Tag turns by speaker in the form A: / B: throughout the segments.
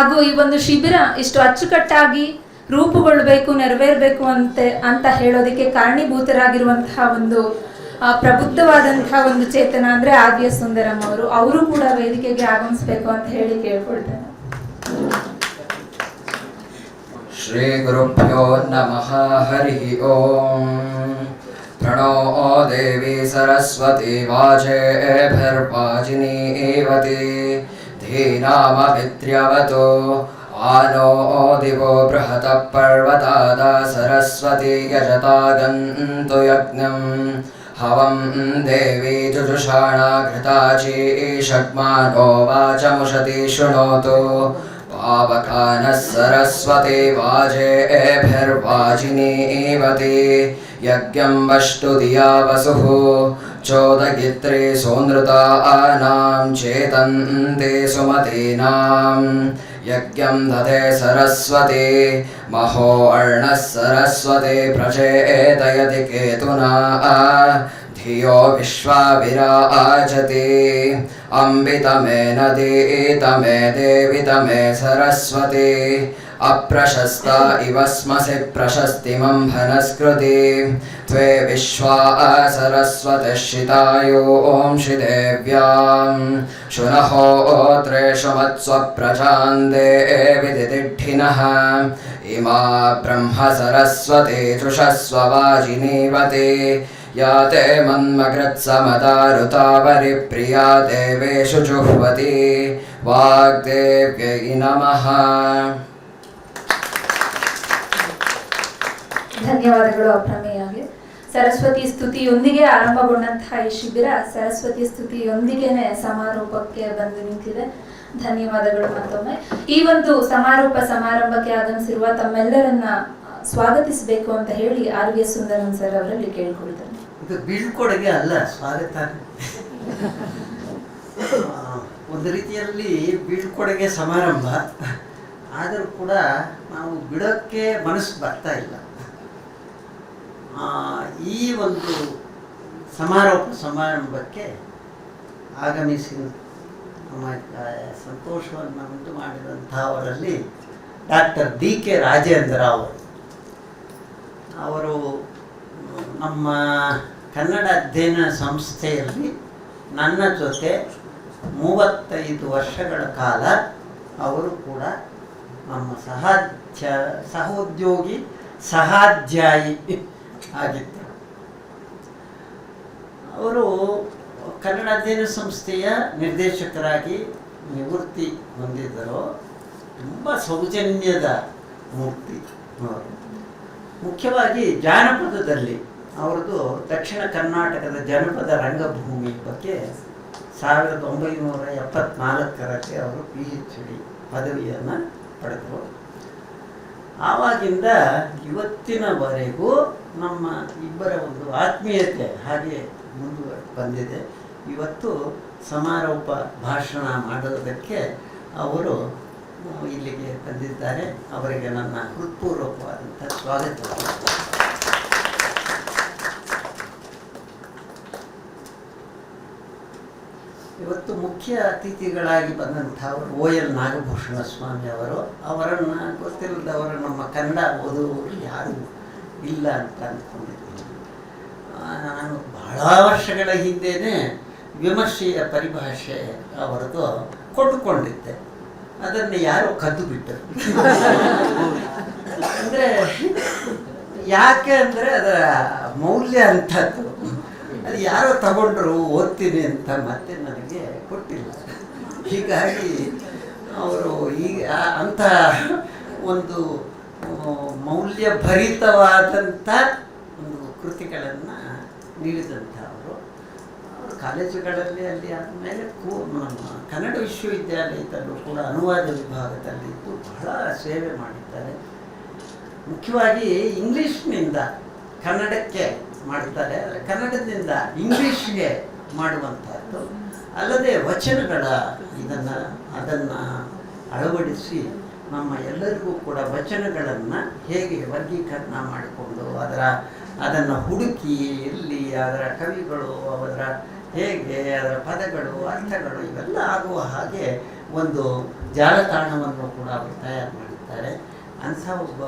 A: ಹಾಗೂ ಈ ಒಂದು ಶಿಬಿರ ಇಷ್ಟು ಅಚ್ಚುಕಟ್ಟಾಗಿ ರೂಪುಗೊಳ್ಳಬೇಕು, ನೆರವೇರಬೇಕು ಅಂತೆ, ಅಂತ ಹೇಳೋದಕ್ಕೆ ಕಾರಣೀಭೂತರಾಗಿರುವಂತಹ ಒಂದು ಪ್ರಬುದ್ಧವಾದಂತಹ ಒಂದು ಚೇತನ ಅಂದ್ರೆ ಆದ್ಯ ಸುಂದರಂ ಅವರು. ಅವರು ಕೂಡ ವೇದಿಕೆಗೆ ಆಗಮಿಸಬೇಕು ಅಂತ ಹೇಳಿ ಕೇಳ್ಕೊಳ್ತೇನೆ.
B: ಶ್ರೀ ಗುರುಭ್ಯೋ ನಮಃ. ಹರಿ ಓಂ. ಪ್ರಣೋ ದೇವಿ ಸರಸ್ವತಿ ವಾಜೇ ಭರ್ವಾಜಿನಿ ಏವತಿ धीनामभिद्र्यवतो आनो दिवो बृहतः पर्वतादा सरस्वती यजतागन्तु यज्ञम् हवं देवी जुजुषाणा घृताची षड्मानो वाचमुषति शृणोतु। पावकानः सरस्वती वाजेभिर्वाजिनीवती यज्ञं वष्टु धिया वसुः। चोदगित्रे सोनृतानां चेतन्ते सुमतीनां यज्ञं दधे सरस्वती महो अर्णः सरस्वती प्रचेदयति केतुना धियो विश्वाविराजते अम्बितमे नदीतमे देवितमे सरस्वती अप्रशस्ता इव स्मसि प्रशस्तिमम्भनस्कृति त्वे विश्वा सरस्वतिश्रितायो ॐ श्रीदेव्यां शुनहोत्रेषु मत्स्वप्रजान् देविदिदिढ्ठिनः इमा ब्रह्म सरस्वती चुषस्ववाजिनीवते या ते मन्मकृत्समदारुतावरिप्रिया देवेषु जुह्वति। वाग्देव्यै नमः।
A: ಧನ್ಯವಾದಗಳು ಅಪ್ರಮೇಯಾಗಿ. ಸರಸ್ವತಿ ಸ್ತುತಿಯೊಂದಿಗೆ ಆರಂಭಗೊಂಡಂತಹ ಈ ಶಿಬಿರ ಸರಸ್ವತಿ ಸ್ತುತಿಯೊಂದಿಗೆನೆ ಸಮಾರೋಪಕ್ಕೆ ಬಂದು ನಿಂತಿದೆ. ಧನ್ಯವಾದಗಳು ಮತ್ತೊಮ್ಮೆ. ಈ ಒಂದು ಸಮಾರೋಪ ಸಮಾರಂಭಕ್ಕೆ ಆಗಮಿಸಿರುವ ತಮ್ಮೆಲ್ಲರನ್ನ ಸ್ವಾಗತಿಸಬೇಕು ಅಂತ ಹೇಳಿ R V S Sundaran sir ಅವರಲ್ಲಿ ಕೇಳಿಕೊಳ್ತಾರೆ
C: ಇದು ಬೀಳ್ಕೊಡುಗೆ ಅಲ್ಲ, ಸ್ವಾಗತ. ಒಂದು ರೀತಿಯಲ್ಲಿ ಬೀಳ್ಕೊಡುಗೆ ಸಮಾರಂಭ. ಆದರೂ ಕೂಡ ನಾವು ಬಿಡೋಕ್ಕೆ ಮನಸ್ಸು ಬರ್ತಾ ಇಲ್ಲ. ಈ ಒಂದು ಸಮಾರೋಪ ಸಮಾರಂಭಕ್ಕೆ ಆಗಮಿಸಿ ನಮ್ಮ ಸಂತೋಷವನ್ನು ಉಂಟು ಮಾಡಿದಂಥವರಲ್ಲಿ ಡಾಕ್ಟರ್ ಡಿ ಕೆ ರಾಜೇಂದ್ರ ಅವರು. ಅವರು, ನಮ್ಮ ಕನ್ನಡ ಅಧ್ಯಯನ ಸಂಸ್ಥೆಯಲ್ಲಿ ನನ್ನ ಜೊತೆ ಮೂವತ್ತೈದು ವರ್ಷಗಳ ಕಾಲ ಅವರು ಕೂಡ ನಮ್ಮ ಸಹಾಧ್ಯ, ಸಹೋದ್ಯೋಗಿ, ಸಹಾಧ್ಯಾಯಿ ಆಗಿದ್ದರು ಅವರು ಕನ್ನಡ ಅಧ್ಯಯನ ಸಂಸ್ಥೆಯ ನಿರ್ದೇಶಕರಾಗಿ ನಿವೃತ್ತಿ ಹೊಂದಿದ್ದರು. ತುಂಬ ಸೌಜನ್ಯದ ಮೂರ್ತಿ. ಮುಖ್ಯವಾಗಿ ಜಾನಪದದಲ್ಲಿ ಅವರದು ದಕ್ಷಿಣ ಕರ್ನಾಟಕದ ಜನಪದ ರಂಗಭೂಮಿ ಬಗ್ಗೆ ಸಾವಿರದ ಒಂಬೈನೂರ ಎಪ್ಪತ್ನಾಲ್ಕರಲ್ಲಿ ಅವರು ಪಿ ಎಚ್ ಡಿ ಪದವಿಯನ್ನು ಪಡೆದರು. ಆವಾಗಿಂದ ಇವತ್ತಿನವರೆಗೂ ನಮ್ಮ ಇಬ್ಬರ ಒಂದು ಆತ್ಮೀಯತೆ ಹಾಗೆ ಮುಂದುವರೆ ಬಂದಿದೆ. ಇವತ್ತು ಸಮಾರೋಪ ಭಾಷಣ ಮಾಡೋದಕ್ಕೆ ಅವರು ಇಲ್ಲಿಗೆ ಬಂದಿದ್ದಾರೆ. ಅವರಿಗೆ ನನ್ನ ಹೃತ್ಪೂರ್ವಕವಾದಂಥ ಸ್ವಾಗತ. ಇವತ್ತು ಮುಖ್ಯ ಅತಿಥಿಗಳಾಗಿ ಬಂದಂಥವರು ಓ ಎಲ್ ನಾಗಭೂಷಣ ಸ್ವಾಮಿ ಅವರು. ಅವರನ್ನು, ಗೊತ್ತಿಲ್ಲದವರು ನಮ್ಮ ಕನ್ನಡ ಓದುವವರು ಯಾರು? ಇಲ್ಲ ಅಂತ ಅಂದ್ಕೊಂಡಿದ್ದೀನಿ ನಾನು ಬಹಳ ವರ್ಷಗಳ ಹಿಂದೆಯೇ ವಿಮರ್ಶೆಯ ಪರಿಭಾಷೆ ಅವರದು ಕೊಟ್ಟುಕೊಂಡಿದ್ದೆ ಅದನ್ನು ಯಾರೋ ಕದ್ದು ಬಿಟ್ಟರು. ಅಂದರೆ ಯಾಕೆ ಅಂದರೆ ಅದರ ಮೌಲ್ಯ ಅಂಥದ್ದು. ಅದು ಯಾರೋ ತಗೊಂಡ್ರು ಓದ್ತೀನಿ ಅಂತ ಮತ್ತೆ ನನಗೆ ಕೊಟ್ಟಿಲ್ಲ. ಹೀಗಾಗಿ ಅವರು ಈಗ ಅಂಥ ಒಂದು ಆ, ಮೌಲ್ಯಭರಿತವಾದಂಥ ಒಂದು ಕೃತಿಗಳನ್ನು ನೀಡಿದಂಥವರು ಅವರು. ಕಾಲೇಜುಗಳಲ್ಲಿ ಅಲ್ಲಿ ಆದಮೇಲೆ ಕೂ ಕನ್ನಡ ವಿಶ್ವವಿದ್ಯಾಲಯದಲ್ಲೂ ಕೂಡ ಅನುವಾದ ವಿಭಾಗದಲ್ಲಿ ಬಹಳ ಸೇವೆ ಮಾಡಿದ್ದಾರೆ. ಮುಖ್ಯವಾಗಿ ಇಂಗ್ಲೀಷ್ನಿಂದ ಕನ್ನಡಕ್ಕೆ ಮಾಡ್ತಾರೆ. ಅಂದರೆ ಕನ್ನಡದಿಂದ ಇಂಗ್ಲೀಷ್ಗೆ ಮಾಡುವಂಥದ್ದು. ಅಲ್ಲದೆ ವಚನಗಳ ಇದನ್ನು ಅದನ್ನು ಅಳವಡಿಸಿ ನಮ್ಮ ಎಲ್ಲರಿಗೂ ಕೂಡ ವಚನಗಳನ್ನು ಹೇಗೆ ವರ್ಗೀಕರಣ ಮಾಡಿಕೊಂಡು ಅದರ, ಅದನ್ನು ಹುಡುಕಿ ಎಲ್ಲಿ ಅದರ ಕವಿಗಳು ಅದರ ಹೇಗೆ ಅದರ ಪದಗಳು, ಅರ್ಥಗಳು ಇವೆಲ್ಲ ಆಗುವ ಹಾಗೆ ಒಂದು ಜಾಲತಾಣವನ್ನು ಕೂಡ ಅವರು ತಯಾರು ಮಾಡಿದ್ದಾರೆ ಅಂಥ ಒಬ್ಬ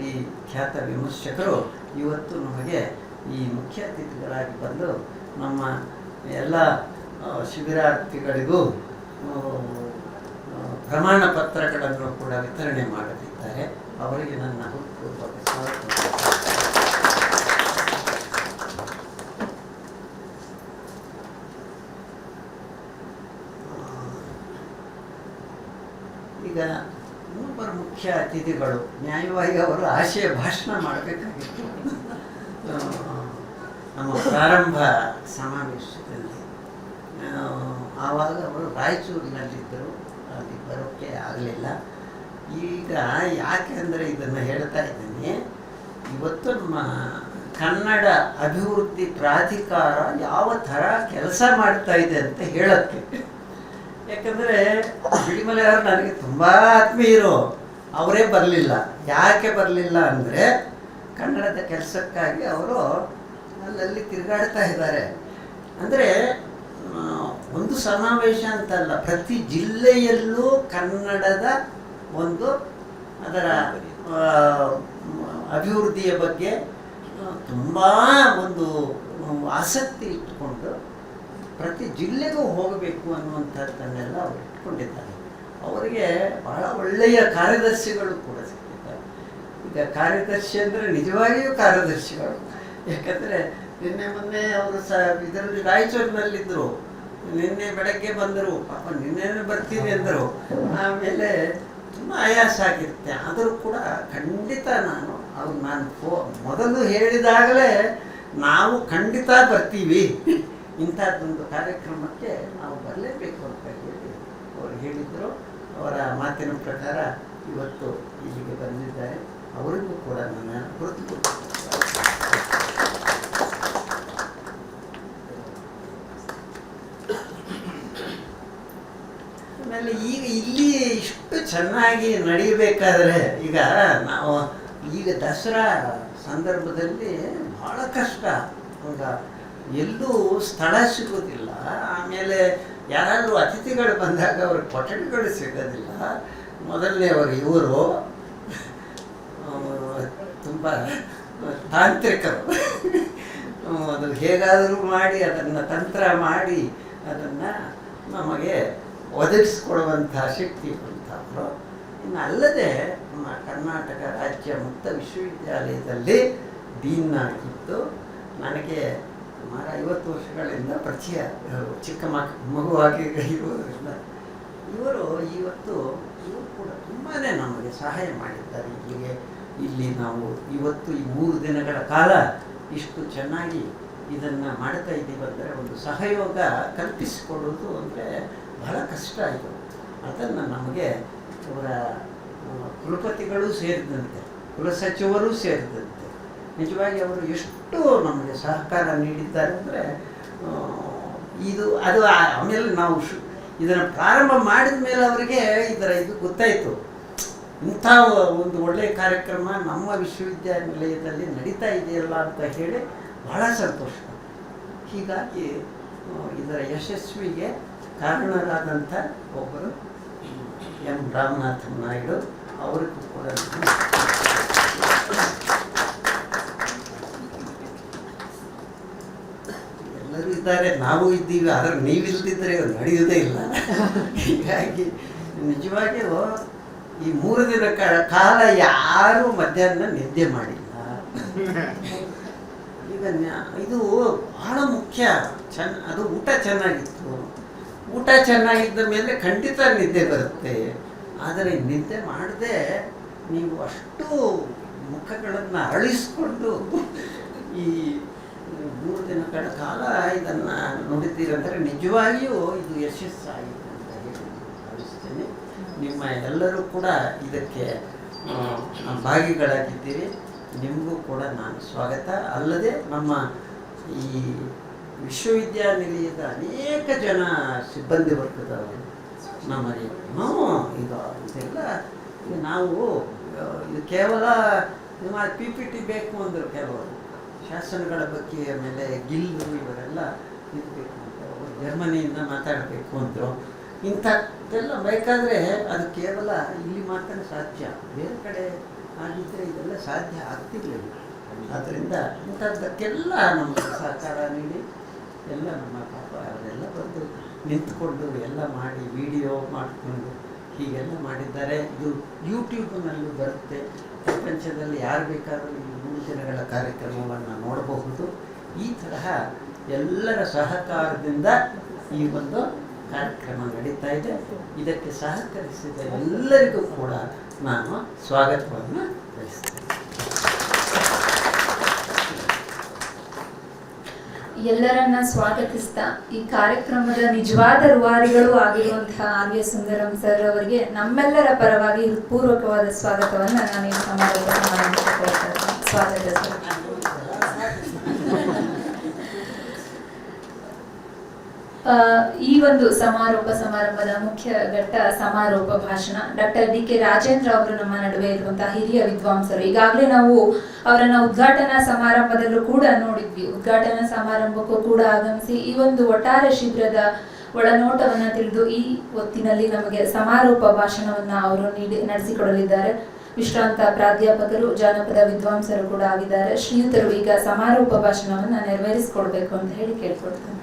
C: ಈ ಖ್ಯಾತ ವಿಮರ್ಶಕರು ಇವತ್ತು ನಮಗೆ ಈ ಮುಖ್ಯ ಅತಿಥಿಗಳಾಗಿ ಬಂದು ನಮ್ಮ ಎಲ್ಲ ಶಿಬಿರಾರ್ಥಿಗಳಿಗೂ ಪ್ರಮಾಣ ಪತ್ರಗಳನ್ನು ಕೂಡ ವಿತರಣೆ ಮಾಡುತ್ತಿದ್ದಾರೆ ಅವರಿಗೆ ನನ್ನ ಹೃತ್ಪೂರ್ವಕ ಈಗ ಮೂವರು ಮುಖ್ಯ ಅತಿಥಿಗಳು ನ್ಯಾಯವಾಗಿ ಅವರು ಆಶಯ ಭಾಷಣ ಮಾಡಬೇಕಾಗಿತ್ತು. ನಮ್ಮ ಪ್ರಾರಂಭ ಸಮಾವೇಶದಲ್ಲಿ. ಆವಾಗ ಅವರು ರಾಯಚೂರಿನಲ್ಲಿದ್ದರು. ಬರೋಕ್ಕೆ ಆಗಲಿಲ್ಲ. ಈಗ ಯಾಕೆ ಅಂದರೆ ಇದನ್ನು ಹೇಳ್ತಾ ಇದ್ದೀನಿ. ಇವತ್ತು ನಮ್ಮ ಕನ್ನಡ ಅಭಿವೃದ್ಧಿ ಪ್ರಾಧಿಕಾರ ಯಾವ ಥರ ಕೆಲಸ ಮಾಡ್ತಾ ಇದೆ ಅಂತ ಹೇಳೋಕ್ಕೆ. ಯಾಕಂದರೆ ಬಿಡಿಮಲೆಯವರು ನನಗೆ ತುಂಬ ಆತ್ಮೀಯರು. ಅವರೇ ಬರಲಿಲ್ಲ. ಯಾಕೆ ಬರಲಿಲ್ಲ ಅಂದರೆ ಕನ್ನಡದ ಕೆಲಸಕ್ಕಾಗಿ ಅವರು ಅಲ್ಲಲ್ಲಿ ತಿರುಗಾಡ್ತಾ ಇದ್ದಾರೆ. ಅಂದರೆ ಒಂದು ಸಮಾವೇಶ ಅಂತಲ್ಲ, ಪ್ರತಿ ಜಿಲ್ಲೆಯಲ್ಲೂ ಕನ್ನಡದ ಒಂದು ಅದರ ಅಭಿವೃದ್ಧಿಯ ಬಗ್ಗೆ ತುಂಬ ಒಂದು ಆಸಕ್ತಿ ಇಟ್ಟುಕೊಂಡು ಪ್ರತಿ ಜಿಲ್ಲೆಗೂ ಹೋಗಬೇಕು ಅನ್ನುವಂಥದ್ದನ್ನೆಲ್ಲ ಅವರು ಇಟ್ಕೊಂಡಿದ್ದಾರೆ. ಅವರಿಗೆ ಬಹಳ ಒಳ್ಳೆಯ ಕಾರ್ಯದರ್ಶಿಗಳು ಕೂಡ ಸಿಕ್ಕಿದ್ದಾರೆ. ಈಗ ಕಾರ್ಯದರ್ಶಿ ಅಂದರೆ ನಿಜವಾಗಿಯೂ ಕಾರ್ಯದರ್ಶಿಗಳು. ಯಾಕಂದರೆ ನಿನ್ನೆ ಮೊನ್ನೆ ಅವರು ಸ, ಇದರಲ್ಲಿ ರಾಯಚೂರಿನಲ್ಲಿದ್ದರು. ನಿನ್ನೆ ಬೆಳಗ್ಗೆ ಬಂದರು. ಪಾಪ ನಿನ್ನೆ ಬರ್ತೀನಿ ಅಂದರು. ಆಮೇಲೆ ತುಂಬ ಆಯಾಸ ಆಗಿರುತ್ತೆ. ಆದರೂ ಕೂಡ ಖಂಡಿತ ನಾನು ಅವ್ರು ನಾನು ಮೊದಲು ಹೇಳಿದಾಗಲೇ ನಾವು ಖಂಡಿತ ಬರ್ತೀವಿ. ಇಂಥದ್ದೊಂದು ಕಾರ್ಯಕ್ರಮಕ್ಕೆ ನಾವು ಬರಲೇಬೇಕು ಅಂತ ಹೇಳಿ ಅವರು ಹೇಳಿದರು. ಅವರ ಮಾತಿನ ಪ್ರಕಾರ ಇವತ್ತು ಇಲ್ಲಿಗೆ ಬಂದಿದ್ದಾರೆ. ಅವರಿಗೂ ಕೂಡ ನನ್ನ ಗುರುತು ಆಮೇಲೆ ಈಗ ಇಲ್ಲಿ ಇಷ್ಟು ಚೆನ್ನಾಗಿ ನಡೀಬೇಕಾದ್ರೆ ಈಗ ನಾವು ಈಗ ದಸರಾ ಸಂದರ್ಭದಲ್ಲಿ ಭಾಳ ಕಷ್ಟ. ಈಗ ಎಲ್ಲೂ ಸ್ಥಳ ಸಿಗೋದಿಲ್ಲ. ಆಮೇಲೆ ಯಾರಾದರೂ ಅತಿಥಿಗಳು ಬಂದಾಗ ಅವ್ರ ಕೊಠಡಿಗಳು ಸಿಗೋದಿಲ್ಲ. ಮೊದಲನೇ ಅವರು ಇವರು ತುಂಬ ತಾಂತ್ರಿಕರು. ಅದು ಹೇಗಾದರೂ ಮಾಡಿ, ಅದನ್ನು ತಂತ್ರ ಮಾಡಿ, ಅದನ್ನು ನಮಗೆ ಒದಗಿಸ್ಕೊಡುವಂಥ ಶಕ್ತಿ ಇರುವಂಥವ್ರು ಇನ್ನು ಅಲ್ಲದೆ ನಮ್ಮ ಕರ್ನಾಟಕ ರಾಜ್ಯ ಮುಕ್ತ ವಿಶ್ವವಿದ್ಯಾಲಯದಲ್ಲಿ ಡೀನ್ ಆಗಿತ್ತು ನನಗೆ ಸುಮಾರು ಐವತ್ತು ವರ್ಷಗಳಿಂದ ಪರಿಚಯ ಚಿಕ್ಕ ಮಕ್ ಮಗುವಾಗಿ ಇರುವುದರಿಂದ ಇವರು ಇವತ್ತು, ಇವರು ಕೂಡ ತುಂಬಾ ನಮಗೆ ಸಹಾಯ ಮಾಡಿದ್ದಾರೆ. ಇಲ್ಲಿಗೆ ಇಲ್ಲಿ ನಾವು ಇವತ್ತು ಈ ಮೂರು ದಿನಗಳ ಕಾಲ ಇಷ್ಟು ಚೆನ್ನಾಗಿ ಇದನ್ನು ಮಾಡ್ತಾ ಇದ್ದೀವಿ ಅಂದರೆ ಒಂದು ಸಹಯೋಗ ಕಲ್ಪಿಸಿಕೊಡೋದು ಅಂದರೆ ಬಹಳ ಕಷ್ಟ ಆಯಿತು. ಅದನ್ನು ನಮಗೆ ಅವರ ಕುಲಪತಿಗಳು ಸೇರಿದಂತೆ ಕುಲಸಚಿವರು ಸೇರಿದಂತೆ, ನಿಜವಾಗಿ ಅವರು ಎಷ್ಟು ನಮಗೆ ಸಹಕಾರ ನೀಡಿದ್ದಾರೆ ಅಂದರೆ ಇದು, ಅದು ಆಮೇಲೆ ನಾವು ಶು, ಇದನ್ನು ಪ್ರಾರಂಭ ಮಾಡಿದ ಮೇಲೆ ಅವರಿಗೆ ಇದರ ಇದು ಗೊತ್ತಾಯಿತು. ಇಂಥ ಒಂದು ಒಳ್ಳೆಯ ಕಾರ್ಯಕ್ರಮ ನಮ್ಮ ವಿಶ್ವವಿದ್ಯಾನಿಲಯದಲ್ಲಿ ನಡೀತಾ ಇದೆಯಲ್ಲ ಅಂತ ಹೇಳಿ ಬಹಳ ಸಂತೋಷ. ಹೀಗಾಗಿ ಇದರ ಯಶಸ್ವಿಗೆ ಕಾರಣರಾದಂಥ ಒಬ್ಬರು ಎಂ. ರಾಮನಾಥನ್ ನಾಯ್ಡು ಅವರಿಗೂ ಕೂಡ ಎಲ್ಲರೂ ಇದ್ದಾರೆ, ನಾವು ಇದ್ದೀವಿ, ಆದರೆ ನೀವಿಲ್ಲದಿದ್ದರೆ ನಡೆಯುವುದೇ ಇಲ್ಲ. ಹೀಗಾಗಿ ನಿಜವಾಗಿಯೂ ಈ ಮೂರು ದಿನ ಕಾಲ ಯಾರೂ ಮಧ್ಯಾಹ್ನ ನಿದ್ದೆ ಮಾಡಿಲ್ಲ. ಈಗ ಇದು ಬಹಳ ಮುಖ್ಯ. ಚೆನ್ನ ಅದು ಊಟ ಚೆನ್ನಾಗಿತ್ತು. ಊಟ ಚೆನ್ನಾಗಿದ್ದ ಮೇಲೆ ಖಂಡಿತ ನಿದ್ದೆ ಬರುತ್ತೆ. ಆದರೆ ನಿದ್ದೆ ಮಾಡದೆ ನೀವು ಅಷ್ಟು ಮುಖಗಳನ್ನು ಅರಳಿಸ್ಕೊಂಡು ಈ ಮೂರು ದಿನಗಳ ಕಾಲ ಇದನ್ನು ನುಡಿತೀರಂದರೆ ನಿಜವಾಗಿಯೂ ಇದು ಯಶಸ್ಸಾಗಿದೆ ಅಂತ ಹೇಳಿ ಭಾವಿಸ್ತೇನೆ. ನಿಮ್ಮ ಎಲ್ಲರೂ ಕೂಡ ಇದಕ್ಕೆ ಭಾಗಿಗಳಾಗಿದ್ದೀರಿ. ನಿಮಗೂ ಕೂಡ ನಾನು ಸ್ವಾಗತ. ಅಲ್ಲದೆ ನಮ್ಮ ಈ ವಿಶ್ವವಿದ್ಯಾನಿಲಯದ ಅನೇಕ ಜನ ಸಿಬ್ಬಂದಿ ವರ್ಗದವರು ನಮ್ಮಲ್ಲಿ ನಾವು ಈಗ ಇದೆಲ್ಲ ನಾವು ಕೇವಲ ಪಿ ಪಿ ಟಿ ಬೇಕು ಅಂದರು ಕೆಲವರು ಶಾಸನಗಳ ಬಗ್ಗೆ ಆಮೇಲೆ ಗಿಲ್ ಇವರೆಲ್ಲ ಇರಬೇಕು ಬೇಕು ಅಂತ ಜರ್ಮನಿಯಿಂದ ಮಾತಾಡಬೇಕು ಅಂದರು. ಇಂಥದ್ದೆಲ್ಲ ಬೇಕಾದರೆ ಅದು ಕೇವಲ ಇಲ್ಲಿ ಮಾತ್ರ ಸಾಧ್ಯ, ಬೇರೆ ಕಡೆ ಆಗಿದ್ದರೆ ಇದೆಲ್ಲ ಸಾಧ್ಯ ಆಗ್ತಿರ್ಲಿಲ್ಲ. ಆದ್ದರಿಂದ ಇಂಥದ್ದಕ್ಕೆಲ್ಲ ನಮಗೆ ಸಹಕಾರ ನೀಡಿ. ಎಲ್ಲ ನಮ್ಮ ಪಾಪ ಅವರೆಲ್ಲ ಬಂದು ನಿಂತ್ಕೊಂಡು ಎಲ್ಲ ಮಾಡಿ ವಿಡಿಯೋ ಮಾಡಿಕೊಂಡು ಹೀಗೆಲ್ಲ ಮಾಡಿದ್ದಾರೆ. ಇದು ಯೂಟ್ಯೂಬ್ನಲ್ಲೂ ಬರುತ್ತೆ. ಪ್ರಪಂಚದಲ್ಲಿ ಯಾರು ಬೇಕಾದರೂ ಈ ಮೂರು ದಿನಗಳ ಕಾರ್ಯಕ್ರಮವನ್ನು ನೋಡಬಹುದು. ಈ ತರಹ ಎಲ್ಲರ ಸಹಕಾರದಿಂದ ಈ ಒಂದು ಕಾರ್ಯಕ್ರಮ ನಡೀತಾ ಇದೆ. ಇದಕ್ಕೆ ಸಹಕರಿಸಿದ ಎಲ್ಲರಿಗೂ ಕೂಡ ನಾನು ಸ್ವಾಗತವನ್ನು
A: ಎಲ್ಲರನ್ನ ಸ್ವಾಗತಿಸ್ತಾ ಈ ಕಾರ್ಯಕ್ರಮದ ನಿಜವಾದ ರುವಾರಿಗಳು ಆಗಿರುವಂತಹ ಆರ್ಯ ಸುಂದರಂ ಸರ್ ಅವರಿಗೆ ನಮ್ಮೆಲ್ಲರ ಪರವಾಗಿ ಪೂರ್ವಕವಾದ ಸ್ವಾಗತವನ್ನು ನಾನು ಈ ಇದ್ದೀನಿ. ಸ್ವಾಗತ ಸರ್ ಆ, ಈ ಒಂದು ಸಮಾರೋಪ ಸಮಾರಂಭದ ಮುಖ್ಯ ಘಟ್ಟ ಸಮಾರೋಪ ಭಾಷಣ. ಡಾಕ್ಟರ್ ಡಿ ಕೆ ರಾಜೇಂದ್ರ ಅವರು ನಮ್ಮ ನಡುವೆ ಇರುವಂತಹ ಹಿರಿಯ ವಿದ್ವಾಂಸರು. ಈಗಾಗಲೇ ನಾವು ಅವರನ್ನ ಉದ್ಘಾಟನಾ ಸಮಾರಂಭದಲ್ಲೂ ಕೂಡ ನೋಡಿದ್ವಿ. ಉದ್ಘಾಟನಾ ಸಮಾರಂಭಕ್ಕೂ ಕೂಡ ಆಗಮಿಸಿ ಈ ಒಂದು ಒಟ್ಟಾರೆ ಶಿಬಿರದ ಒಳನೋಟವನ್ನ ತಿಳಿದು ಈ ಹೊತ್ತಿನಲ್ಲಿ ನಮಗೆ ಸಮಾರೋಪ ಭಾಷಣವನ್ನ ಅವರು ನೀಡಿ ನಡೆಸಿಕೊಡಲಿದ್ದಾರೆ. ವಿಶ್ರಾಂತ ಪ್ರಾಧ್ಯಾಪಕರು, ಜಾನಪದ ವಿದ್ವಾಂಸರು ಕೂಡ ಆಗಿದ್ದಾರೆ. ಶ್ರೀಯುತರು ಈಗ ಸಮಾರೋಪ ಭಾಷಣವನ್ನ ನೆರವೇರಿಸಿಕೊಡ್ಬೇಕು ಅಂತ ಹೇಳಿ ಕೇಳ್ಕೊಳ್ತೇನೆ.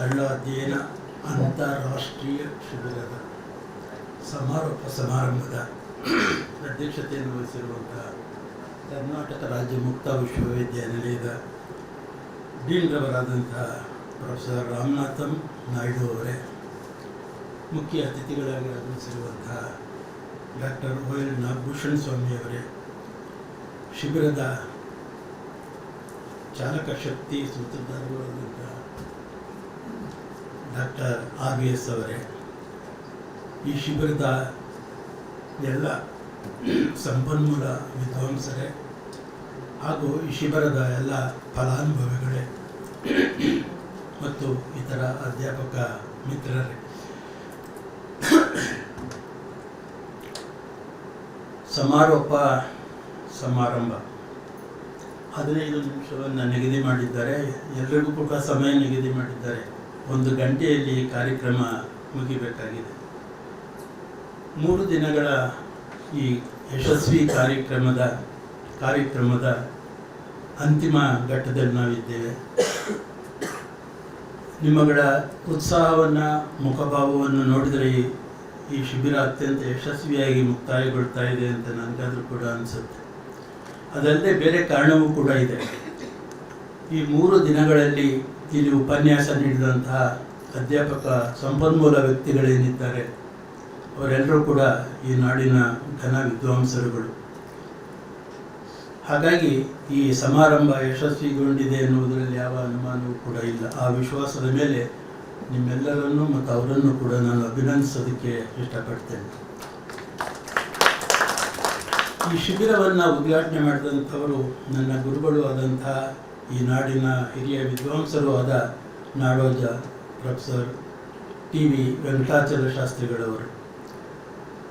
D: ಕಳ್ಳ ಅಧ್ಯಯನ ಅಂತಾರಾಷ್ಟ್ರೀಯ ಶಿಬಿರದ ಸಮಾರೋಪ ಸಮಾರಂಭದ ಅಧ್ಯಕ್ಷತೆಯನ್ನು ವಹಿಸಿರುವಂತಹ ಕರ್ನಾಟಕ ರಾಜ್ಯ ಮುಕ್ತ ವಿಶ್ವವಿದ್ಯಾನಿಲಯದ ಡೀನ್ರವರಾದಂತಹ ಪ್ರೊಫೆಸರ್ ರಾಮನಾಥಂ ನಾಯ್ಡು ಅವರೇ, ಮುಖ್ಯ ಅತಿಥಿಗಳಾಗಿ ಆಗಮಿಸಿರುವಂತಹ ಡಾಕ್ಟರ್ ಓ ಎಲ್ ನಾಗಭೂಷಣ್ ಸ್ವಾಮಿಯವರೇ ಶಿಬಿರದ ಚಾಲಕ ಶಕ್ತಿ ಸೂತ್ರಧಾರರಾದಂಥ ಡಾಕ್ಟರ್ ಆರ್ ವಿ ಎಸ್ ಅವರೇ, ಈ ಶಿಬಿರದ ಎಲ್ಲ ಸಂಪನ್ಮೂಲ ವಿದ್ವಾಂಸರೇ ಹಾಗೂ ಈ ಶಿಬಿರದ ಎಲ್ಲ ಫಲಾನುಭವಿಗಳೇ ಮತ್ತು ಇತರ ಅಧ್ಯಾಪಕ ಮಿತ್ರರೇ, ಸಮಾರೋಪ ಸಮಾರಂಭ. ಹದಿನೈದು ನಿಮಿಷವನ್ನು ನಿಗದಿ ಮಾಡಿದ್ದಾರೆ. ಎಲ್ಲರಿಗೂ ಕೂಡ ಸಮಯ ನಿಗದಿ ಮಾಡಿದ್ದಾರೆ. ಒಂದು ಗಂಟೆಯಲ್ಲಿ ಕಾರ್ಯಕ್ರಮ ಮುಗಿಬೇಕಾಗಿದೆ. ಮೂರು ದಿನಗಳ ಈ ಯಶಸ್ವಿ ಕಾರ್ಯಕ್ರಮದ ಕಾರ್ಯಕ್ರಮದ ಅಂತಿಮ ಘಟ್ಟದಲ್ಲಿ ನಾವಿದ್ದೇವೆ. ನಿಮ್ಮಗಳ ಉತ್ಸಾಹವನ್ನು, ಮುಖಭಾವವನ್ನು ನೋಡಿದರೆ ಈ ಶಿಬಿರ ಅತ್ಯಂತ ಯಶಸ್ವಿಯಾಗಿ ಮುಕ್ತಾಯಗೊಳ್ತಾ ಇದೆ ಅಂತ ನನಗಾದರೂ ಕೂಡ ಅನಿಸುತ್ತೆ. ಅದಲ್ಲದೆ ಬೇರೆ ಕಾರಣವೂ ಕೂಡ ಇದೆ. ಈ ಮೂರು ದಿನಗಳಲ್ಲಿ ಇಲ್ಲಿ ಉಪನ್ಯಾಸ ನೀಡಿದಂತಹ ಅಧ್ಯಾಪಕ ಸಂಪನ್ಮೂಲ ವ್ಯಕ್ತಿಗಳೇನಿದ್ದಾರೆ, ಅವರೆಲ್ಲರೂ ಕೂಡ ಈ ನಾಡಿನ ಘನ ವಿದ್ವಾಂಸರುಗಳು. ಹಾಗಾಗಿ ಈ ಸಮಾರಂಭ ಯಶಸ್ವಿಗೊಂಡಿದೆ ಎನ್ನುವುದರಲ್ಲಿ ಯಾವ ಅನುಮಾನವೂ ಕೂಡ ಇಲ್ಲ. ಆ ವಿಶ್ವಾಸದ ಮೇಲೆ ನಿಮ್ಮೆಲ್ಲರನ್ನು ಮತ್ತು ಅವರನ್ನು ಕೂಡ ನಾನು ಅಭಿನಂದಿಸೋದಕ್ಕೆ ಇಷ್ಟಪಡ್ತೇನೆ. ಈ ಶಿಬಿರವನ್ನು ಉದ್ಘಾಟನೆ ಮಾಡಿದಂಥವರು ನನ್ನ ಗುರುಗಳು ಆದಂತಹ ಈ ನಾಡಿನ ಹಿರಿಯ ವಿದ್ವಾಂಸರೂ ಆದ Nadoja professor T V Venkatachala ಶಾಸ್ತ್ರಿಗಳವರು.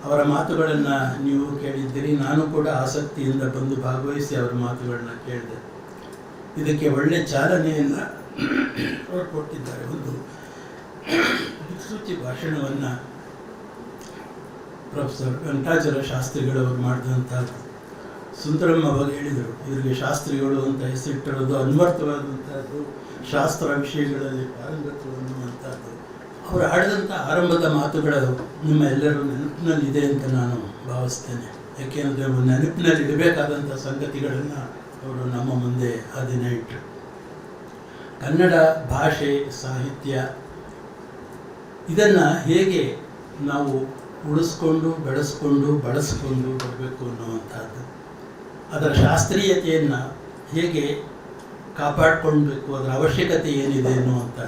D: ಅವರ ಮಾತುಗಳನ್ನು ನೀವು ಕೇಳಿದ್ದೀರಿ, ನಾನು ಕೂಡ ಆಸಕ್ತಿಯಿಂದ ಬಂದು ಭಾಗವಹಿಸಿ ಅವರ ಮಾತುಗಳನ್ನ ಕೇಳಿದೆ. ಇದಕ್ಕೆ ಒಳ್ಳೆ ಚಾಲನೆಯನ್ನು ಅವರು ಕೊಟ್ಟಿದ್ದಾರೆ. ಒಂದು ದಿಕ್ಸೂಚಿ ಭಾಷಣವನ್ನು ಪ್ರೊಫೆಸರ್ ವೆಂಕಟಾಚಲ ಶಾಸ್ತ್ರಿಗಳವರು ಮಾಡಿದಂಥದ್ದು. ಸುಂದರಮ್ಮ ಅವಾಗ ಹೇಳಿದರು, ಇವರಿಗೆ ಶಾಸ್ತ್ರಿಗಳು ಅಂತ ಹೆಸರಿಟ್ಟಿರೋದು ಅನ್ವರ್ಥವಾದಂಥದ್ದು ಶಾಸ್ತ್ರ ವಿಷಯಗಳಲ್ಲಿ ಪಾರಂಗತ್ವ ಅನ್ನುವಂಥದ್ದು ಅವರು ಆಡಿದಂಥ ಆರಂಭದ ಮಾತುಗಳು ನಿಮ್ಮ ಎಲ್ಲರೂ ನೆನಪಿನಲ್ಲಿದೆ ಅಂತ ನಾನು ಭಾವಿಸ್ತೇನೆ. ಯಾಕೆಂದರೆ ನೆನಪಿನಲ್ಲಿ ಇಡಬೇಕಾದಂಥ ಸಂಗತಿಗಳನ್ನು ಅವರು ನಮ್ಮ ಮುಂದೆ ಆ ದಿನ ಇಟ್ಟರು ಕನ್ನಡ ಭಾಷೆ, ಸಾಹಿತ್ಯ, ಇದನ್ನು ಹೇಗೆ ನಾವು ಉಳಿಸ್ಕೊಂಡು, ಬೆಳೆಸ್ಕೊಂಡು, ಬಳಸ್ಕೊಂಡು ಬರಬೇಕು ಅನ್ನುವಂಥದ್ದು ಅದರ ಶಾಸ್ತ್ರೀಯತೆಯನ್ನು ಹೇಗೆ ಕಾಪಾಡಿಕೊಳ್ಬೇಕು, ಅದರ ಅವಶ್ಯಕತೆ ಏನಿದೆ ಅನ್ನುವಂಥ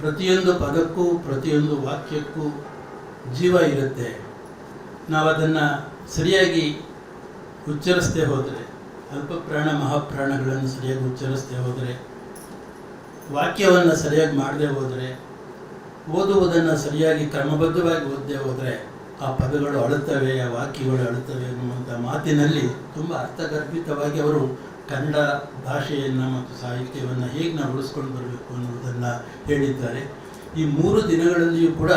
D: ಪ್ರತಿಯೊಂದು ಪದಕ್ಕೂ, ಪ್ರತಿಯೊಂದು ವಾಕ್ಯಕ್ಕೂ ಜೀವ ಇರುತ್ತೆ. ನಾವು ಅದನ್ನು ಸರಿಯಾಗಿ ಉಚ್ಚರಿಸದೆ ಹೋದರೆ, ಅಲ್ಪಪ್ರಾಣ ಮಹಾಪ್ರಾಣಗಳನ್ನು ಸರಿಯಾಗಿ ಉಚ್ಚರಿಸದೆ ಹೋದರೆ, ವಾಕ್ಯವನ್ನು ಸರಿಯಾಗಿ ಮಾಡದೆ ಹೋದರೆ, ಓದುವುದನ್ನು ಸರಿಯಾಗಿ ಕ್ರಮಬದ್ಧವಾಗಿ ಓದದೆ ಹೋದರೆ ಆ ಪದಗಳು ಅಳುತ್ತವೆ, ಆ ವಾಕ್ಯಗಳು ಅಳುತ್ತವೆ ಅನ್ನುವಂಥ ಮಾತಿನಲ್ಲಿ ತುಂಬ ಅರ್ಥಗರ್ಭಿತವಾಗಿ ಅವರು ಕನ್ನಡ ಭಾಷೆಯನ್ನು ಮತ್ತು ಸಾಹಿತ್ಯವನ್ನು ಹೇಗೆ ನಾವು ಉಳಿಸ್ಕೊಂಡು ಬರಬೇಕು ಅನ್ನುವುದನ್ನು ಹೇಳಿದ್ದಾರೆ. ಈ ಮೂರು ದಿನಗಳಲ್ಲಿಯೂ ಕೂಡ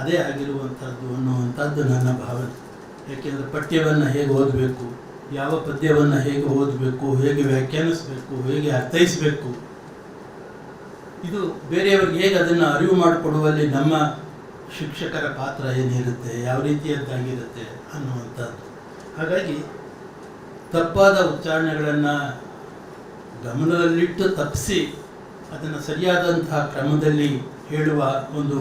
D: ಅದೇ ಆಗಿರುವಂಥದ್ದು ಅನ್ನುವಂಥದ್ದು ನನ್ನ ಭಾವನೆ. ಯಾಕೆಂದರೆ ಪಠ್ಯವನ್ನು ಹೇಗೆ ಓದಬೇಕು, ಯಾವ ಪದ್ಯವನ್ನು ಹೇಗೆ ಓದಬೇಕು, ಹೇಗೆ ವ್ಯಾಖ್ಯಾನಿಸಬೇಕು, ಹೇಗೆ ಅರ್ಥೈಸಬೇಕು, ಇದು ಬೇರೆಯವ್ರಿಗೆ ಹೇಗೆ ಅದನ್ನು ಅರಿವು ಮಾಡಿಕೊಡುವಲ್ಲಿ ನಮ್ಮ ಶಿಕ್ಷಕರ ಪಾತ್ರ ಏನಿರುತ್ತೆ, ಯಾವ ರೀತಿಯದ್ದಾಗಿರುತ್ತೆ ಅನ್ನುವಂಥದ್ದು. ಹಾಗಾಗಿ ತಪ್ಪಾದ ಉಚ್ಚಾರಣೆಗಳನ್ನು ಗಮನದಲ್ಲಿಟ್ಟು ತಪ್ಪಿಸಿ ಅದನ್ನು ಸರಿಯಾದಂತಹ ಕ್ರಮದಲ್ಲಿ ಹೇಳುವ ಒಂದು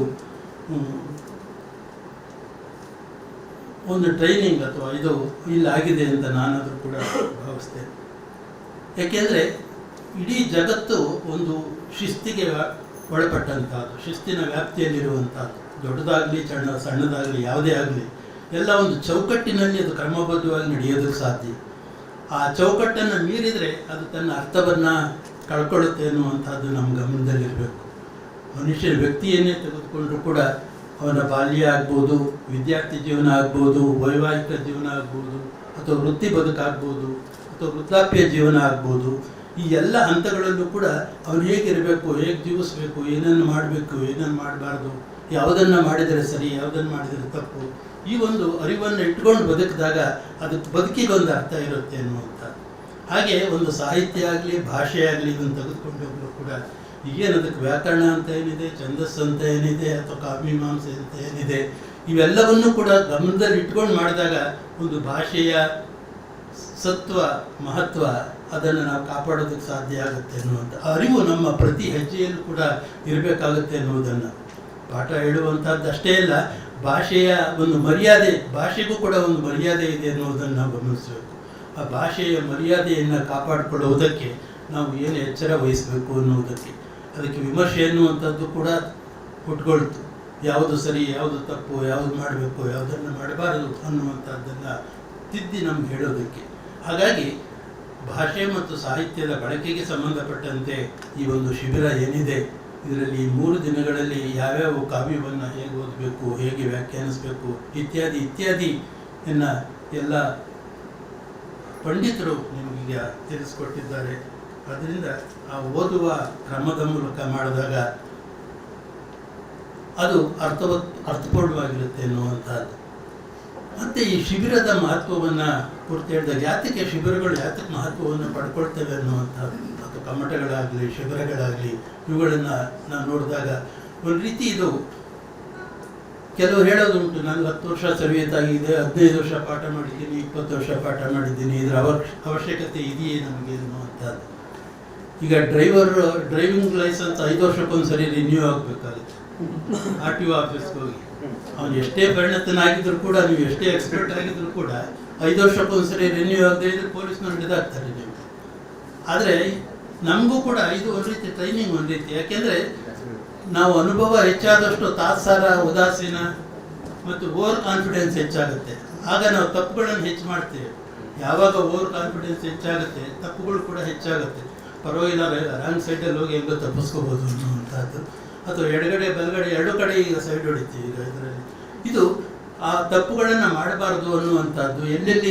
D: ಒಂದು ಟ್ರೈನಿಂಗ್ ಅಥವಾ ಇದು ಇಲ್ಲಾಗಿದೆ ಅಂತ ನಾನಾದರೂ ಕೂಡ ಭಾವಿಸ್ತೇನೆ. ಯಾಕೆಂದರೆ ಇಡೀ ಜಗತ್ತು ಒಂದು ಶಿಸ್ತಿಗೆ ಒಳಪಟ್ಟಂತಹದ್ದು ಶಿಸ್ತಿನ ವ್ಯಾಪ್ತಿಯಲ್ಲಿರುವಂಥದ್ದು. ದೊಡ್ಡದಾಗಲಿ ಸಣ್ಣ ಸಣ್ಣದಾಗಲಿ ಯಾವುದೇ ಆಗಲಿ, ಎಲ್ಲ ಒಂದು ಚೌಕಟ್ಟಿನಲ್ಲಿ ಅದು ಕ್ರಮಬದ್ಧವಾಗಿ ನಡೆಯೋದಕ್ಕೆ ಸಾಧ್ಯ. ಆ ಚೌಕಟ್ಟನ್ನು ಮೀರಿದರೆ ಅದು ತನ್ನ ಅರ್ಥವನ್ನು ಕಳ್ಕೊಳ್ಳುತ್ತೆ ಅನ್ನುವಂಥದ್ದು ನಮ್ಮ ಗಮನದಲ್ಲಿರಬೇಕು. ಮನುಷ್ಯನ ವ್ಯಕ್ತಿಯನ್ನೇ ತೆಗೆದುಕೊಂಡ್ರೂ ಕೂಡ ಅವನ ಬಾಲ್ಯ ಆಗ್ಬೋದು, ವಿದ್ಯಾರ್ಥಿ ಜೀವನ ಆಗ್ಬೋದು, ವೈವಾಹಿಕ ಜೀವನ ಆಗ್ಬೋದು, ಅಥವಾ ವೃತ್ತಿ ಬದುಕಾಗ್ಬೋದು ಅಥವಾ ವೃದ್ಧಾಪ್ಯ ಜೀವನ ಆಗ್ಬೋದು, ಈ ಎಲ್ಲ ಹಂತಗಳಲ್ಲೂ ಕೂಡ ಅವನು ಹೇಗಿರಬೇಕು, ಹೇಗೆ ಜೀವಿಸಬೇಕು ಏನನ್ನು ಮಾಡಬೇಕು ಏನನ್ನು ಮಾಡಬಾರ್ದು ಯಾವುದನ್ನು ಮಾಡಿದರೆ ಸರಿ, ಯಾವುದನ್ನು ಮಾಡಿದರೆ ತಪ್ಪು, ಈ ಒಂದು ಅರಿವನ್ನು ಇಟ್ಕೊಂಡು ಬದುಕಿದಾಗ ಅದಕ್ಕೆ ಬದುಕಿಗೆ ಒಂದು ಅರ್ಥ ಇರುತ್ತೆ ಅನ್ನುವಂಥ ಹಾಗೆ ಒಂದು ಸಾಹಿತ್ಯ ಆಗಲಿ, ಭಾಷೆ ಆಗಲಿ ಇದನ್ನು ತೆಗೆದುಕೊಂಡು ಹೋಗಲು ಕೂಡ ಈಗೇನು ಅದಕ್ಕೆ ವ್ಯಾಕರಣ ಅಂತ ಏನಿದೆ, ಛಂದಸ್ಸು ಅಂತ ಏನಿದೆ, ಅಥವಾ ಕಾವ್ಯಮೀಮಾಂಸೆ ಅಂತ ಏನಿದೆ, ಇವೆಲ್ಲವನ್ನು ಕೂಡ ಗಮನದಲ್ಲಿ ಇಟ್ಕೊಂಡು ಮಾಡಿದಾಗ ಒಂದು ಭಾಷೆಯ ಸತ್ವ, ಮಹತ್ವ ಅದನ್ನು ನಾವು ಕಾಪಾಡೋದಕ್ಕೆ ಸಾಧ್ಯ ಆಗುತ್ತೆ ಅನ್ನುವಂಥ ಅರಿವು ನಮ್ಮ ಪ್ರತಿ ಹೆಜ್ಜೆಯಲ್ಲೂ ಕೂಡ ಇರಬೇಕಾಗುತ್ತೆ ಅನ್ನುವುದನ್ನು ಪಾಠ ಹೇಳುವಂಥದ್ದಷ್ಟೇ ಅಲ್ಲ, ಭಾಷೆಯ ಒಂದು ಮರ್ಯಾದೆ, ಭಾಷೆಗೂ ಕೂಡ ಒಂದು ಮರ್ಯಾದೆ ಇದೆ ಅನ್ನೋದನ್ನು ನಾವು ಗಮನಿಸಬೇಕು. ಆ ಭಾಷೆಯ ಮರ್ಯಾದೆಯನ್ನು ಕಾಪಾಡಿಕೊಳ್ಳುವುದಕ್ಕೆ ನಾವು ಏನು ಎಚ್ಚರ ವಹಿಸಬೇಕು ಅನ್ನುವುದಕ್ಕೆ. ಅದಕ್ಕೆ ವಿಮರ್ಶೆ ಅನ್ನುವಂಥದ್ದು ಕೂಡ ಹುಟ್ಕೊಳ್ತು ಯಾವುದು ಸರಿ, ಯಾವುದು ತಪ್ಪು, ಯಾವುದು ಮಾಡಬೇಕು, ಯಾವುದನ್ನು ಮಾಡಬಾರದು ಅನ್ನುವಂಥದ್ದನ್ನು ತಿದ್ದಿ ನಮ್ಗೆ ಹೇಳೋದಕ್ಕೆ. ಹಾಗಾಗಿ ಭಾಷೆ ಮತ್ತು ಸಾಹಿತ್ಯದ ಬಳಕೆಗೆ ಸಂಬಂಧಪಟ್ಟಂತೆ ಈ ಒಂದು ಶಿಬಿರ ಏನಿದೆ ಇದರಲ್ಲಿ ಮೂರು ದಿನಗಳಲ್ಲಿ ಯಾವ್ಯಾವ ಕಾವ್ಯವನ್ನು ಹೇಗೆ ಓದಬೇಕು, ಹೇಗೆ ವ್ಯಾಖ್ಯಾನಿಸಬೇಕು ಇತ್ಯಾದಿ ಇತ್ಯಾದಿ ಎನ್ನ ಎಲ್ಲ ಪಂಡಿತರು ನಿಮಗೆ ತಿಳಿಸ್ಕೊಟ್ಟಿದ್ದಾರೆ. ಅದರಿಂದ ಆ ಓದುವ ಕ್ರಮದ ಮೂಲಕ ಮಾಡಿದಾಗ ಅದು ಅರ್ಥವ, ಅರ್ಥಪೂರ್ಣವಾಗಿರುತ್ತೆ ಎನ್ನುವಂಥದ್ದು ಮತ್ತು ಈ ಶಿಬಿರದ ಮಹತ್ವವನ್ನು ಕುರಿತು ಹೇಳಿದಾಗ ಯಾತಕ್ಕೆ ಶಿಬಿರಗಳು ಯಾತಕ್ಕೆ ಮಹತ್ವವನ್ನು ಪಡ್ಕೊಳ್ತೇವೆ ಅನ್ನುವಂಥದ್ದು. ಕಮ್ಮಟಗಳಾಗಲಿ, ಶಿಬಿರಗಳಾಗಲಿ, ಇವುಗಳನ್ನು ನಾನು ನೋಡಿದಾಗ ಒಂದು ರೀತಿ ಇದು ಕೆಲವರು ಹೇಳೋದುಂಟು ನಾನು ಹತ್ತು ವರ್ಷ ತರಬೇತಾಗಿದೆ ಹದಿನೈದು ವರ್ಷ ಪಾಠ ಮಾಡಿದ್ದೀನಿ, ಇಪ್ಪತ್ತು ವರ್ಷ ಪಾಠ ಮಾಡಿದ್ದೀನಿ, ಇದರ ಅವಶ್ಯಕತೆ ಇದೆಯೇ ನಮಗೆ? ಅನ್ನುವಂಥದ್ದು ಈಗ ಡ್ರೈವರ್, ಡ್ರೈವಿಂಗ್ ಲೈಸೆನ್ಸ್ ಐದು ವರ್ಷಕ್ಕೊಂದ್ಸರಿ ರಿನ್ಯೂ ಆಗಬೇಕಾಗುತ್ತೆ. ಆರ್ ಟಿ ಒ ಆಫೀಸ್ಗೆ ಹೋಗಿ ಅವನು ಎಷ್ಟೇ ಪರಿಣತನಾಗಿದ್ದರೂ ಕೂಡ, ನೀವು ಎಷ್ಟೇ ಎಕ್ಸ್ಪರ್ಟ್ ಆಗಿದ್ರೂ ಕೂಡ, ಐದು ವರ್ಷಕ್ಕೊಂದ್ಸರಿ ರಿನ್ಯೂ ಆಗದೆ ಇದ್ರೆ ಪೊಲೀಸ್ನವ್ರು ಹಿಡಿದಾಗ್ತಾರೆ ನೀವು ಆದರೆ ನಮಗೂ ಕೂಡ ಇದು ಒಂದು ರೀತಿ ಟ್ರೈನಿಂಗ್ ಒಂದು ರೀತಿ. ಯಾಕೆಂದರೆ ನಾವು ಅನುಭವ ಹೆಚ್ಚಾದಷ್ಟು ತಾತ್ಸಾರ, ಉದಾಸೀನ ಮತ್ತು ಓವರ್ ಕಾನ್ಫಿಡೆನ್ಸ್ ಹೆಚ್ಚಾಗುತ್ತೆ. ಆಗ ನಾವು ತಪ್ಪುಗಳನ್ನು ಹೆಚ್ಚು ಮಾಡ್ತೇವೆ. ಯಾವಾಗ ಓವರ್ ಕಾನ್ಫಿಡೆನ್ಸ್ ಹೆಚ್ಚಾಗುತ್ತೆ, ತಪ್ಪುಗಳು ಕೂಡ ಹೆಚ್ಚಾಗುತ್ತೆ. ಪರವಾಗಿಲ್ಲ ರಾಂಗ್ ಸೈಡಲ್ಲಿ ಹೋಗಿ ಹೆಂಗೋ ತಪ್ಪಿಸ್ಕೋಬೋದು ಅನ್ನುವಂಥದ್ದು. ಅಥವಾ ಎಡಗಡೆ, ಬಲಗಡೆ, ಎರಡು ಕಡೆ ಈಗ ಸೈಡ್ ಹೊಡಿತೀವಿ ಇದರಲ್ಲಿ. ಇದು ಆ ತಪ್ಪುಗಳನ್ನು ಮಾಡಬಾರ್ದು ಅನ್ನುವಂಥದ್ದು. ಎಲ್ಲೆಲ್ಲಿ